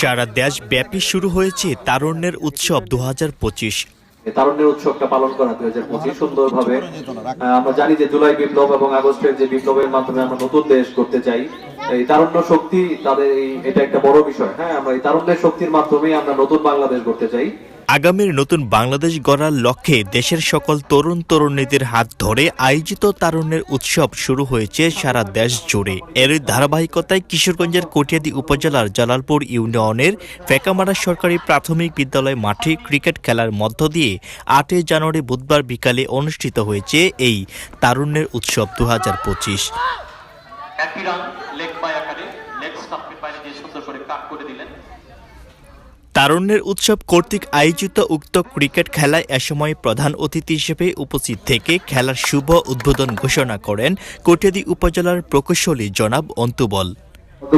সারা দেশ ব্যাপী শুরু হয়েছে তারুণ্যের উৎসব দু এই তারুণ্যের উৎসবটা পালন করা দুই হাজার পঁচিশ সুন্দরভাবে। আমরা জানি যে জুলাই বিপ্লব এবং আগস্টের যে বিপ্লবের মাধ্যমে আমরা নতুন দেশ করতে চাই। এই তারুণ্য শক্তি তাদের এটা একটা বড় বিষয়। হ্যাঁ আমরা এই তারুণ্যের শক্তির মাধ্যমে আমরা নতুন বাংলাদেশ করতে চাই। আগামীর নতুন বাংলাদেশ গড়ার লক্ষ্যে দেশের সকল তরুণ তরুণীদের হাত ধরে আয়োজিত তারুণ্যের উৎসব শুরু হয়েছে সারা দেশ জুড়ে। এর ধারাবাহিকতায় কিশোরগঞ্জের কটিয়াদি উপজেলার জালালপুর ইউনিয়নের ফেকামারা সরকারি প্রাথমিক বিদ্যালয় মাঠে ক্রিকেট খেলার মধ্য দিয়ে আটই জানুয়ারি বুধবার বিকালে অনুষ্ঠিত হয়েছে এই তারুণ্যের উৎসব দু হাজার পঁচিশ করে দিলেন। তারুণ্যের উৎসব কর্তৃক আয়োজিত উক্ত ক্রিকেট খেলায় এ সময় প্রধান অতিথি হিসেবে উপস্থিত থেকে খেলার শুভ উদ্বোধন ঘোষণা করেন কটিয়াদি উপজেলার প্রকৌশলী জনাব অন্তুবল।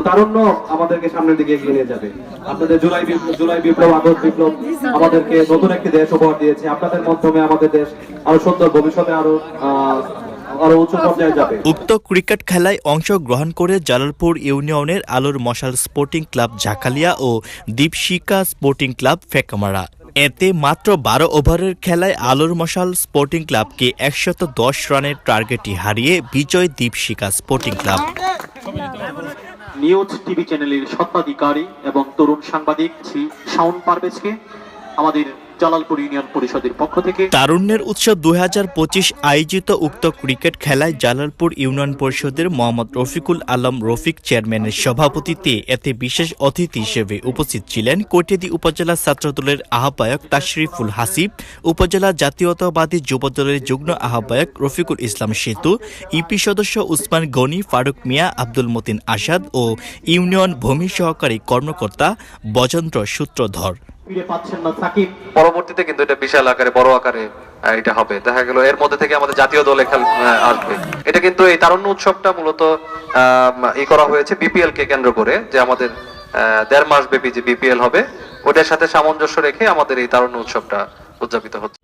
তারুণ্য আমাদেরকে সামনের দিকে এগিয়ে নিয়ে যাবে। আপনাদের জুলাই জুলাই বিপ্লব, আগস্ট বিপ্লব আমাদেরকে নতুন একটি দেশ উপহার দিয়েছে। আপনাদের মাধ্যমে আমাদের দেশ আরও সুন্দর, ভবিষ্যতে আরও আরও উচ্চ পর্যায়ে যাবে। উক্ত ক্রিকেট খেলায় অংশগ্রহণ করে জালালপুর ইউনিয়নের আলোর মশাল স্পোর্টিং ক্লাব ঝাকালিয়া ও দীপশিকা স্পোর্টিং ক্লাব ফেকামারা। এতে মাত্র বারো ওভারের খেলায় আলোর মশাল স্পোর্টিং ক্লাবকে একশত দশ রানের টার্গেটটি হারিয়ে বিজয় Dipshika sporting club. News TV চ্যানেলের স্বত্বাধিকারী এবং তরুণ সাংবাদিক শ্রী শাওন পারভেজকে আমাদের জালালপুর ইউনিয়ন পরিষদের পক্ষ থেকে তারুণ্যের উৎসব দু হাজার পঁচিশ আয়োজিত উক্ত ক্রিকেট খেলায় জালালপুর ইউনিয়ন পরিষদের মোহাম্মদ রফিকুল আলম রফিক চেয়ারম্যানের সভাপতিত্বে এতে বিশেষ অতিথি হিসেবে উপস্থিত ছিলেন কৈটেদি উপজেলা ছাত্রদলের আহ্বায়ক তাশরিফুল হাসিব, উপজেলা জাতীয়তাবাদী যুবদলের যুগ্ম আহ্বায়ক রফিকুল ইসলাম সেতু, ইপি সদস্য উসমান গনি, ফারুক মিয়া, আব্দুল মতিন আসাদ ও ইউনিয়ন ভূমি সহকারী কর্মকর্তা বজন্ত্র সূত্রধর। পরবর্তীতে কিন্তু এটা বিশাল আকারে, বড় আকারে এটা হবে। দেখা গেল, এর মধ্যে থেকে আমাদের জাতীয় দলে আসবে। এটা কিন্তু এই তারুণ্য উৎসবটা মূলত ই করা হয়েছে বিপিএল কে কেন্দ্র করে যে আমাদের দেড় মাস ব্যাপী যে বিপিএল হবে, ওটার সাথে সামঞ্জস্য রেখে আমাদের এই তারুণ্য উৎসবটা উদযাপিত হচ্ছে।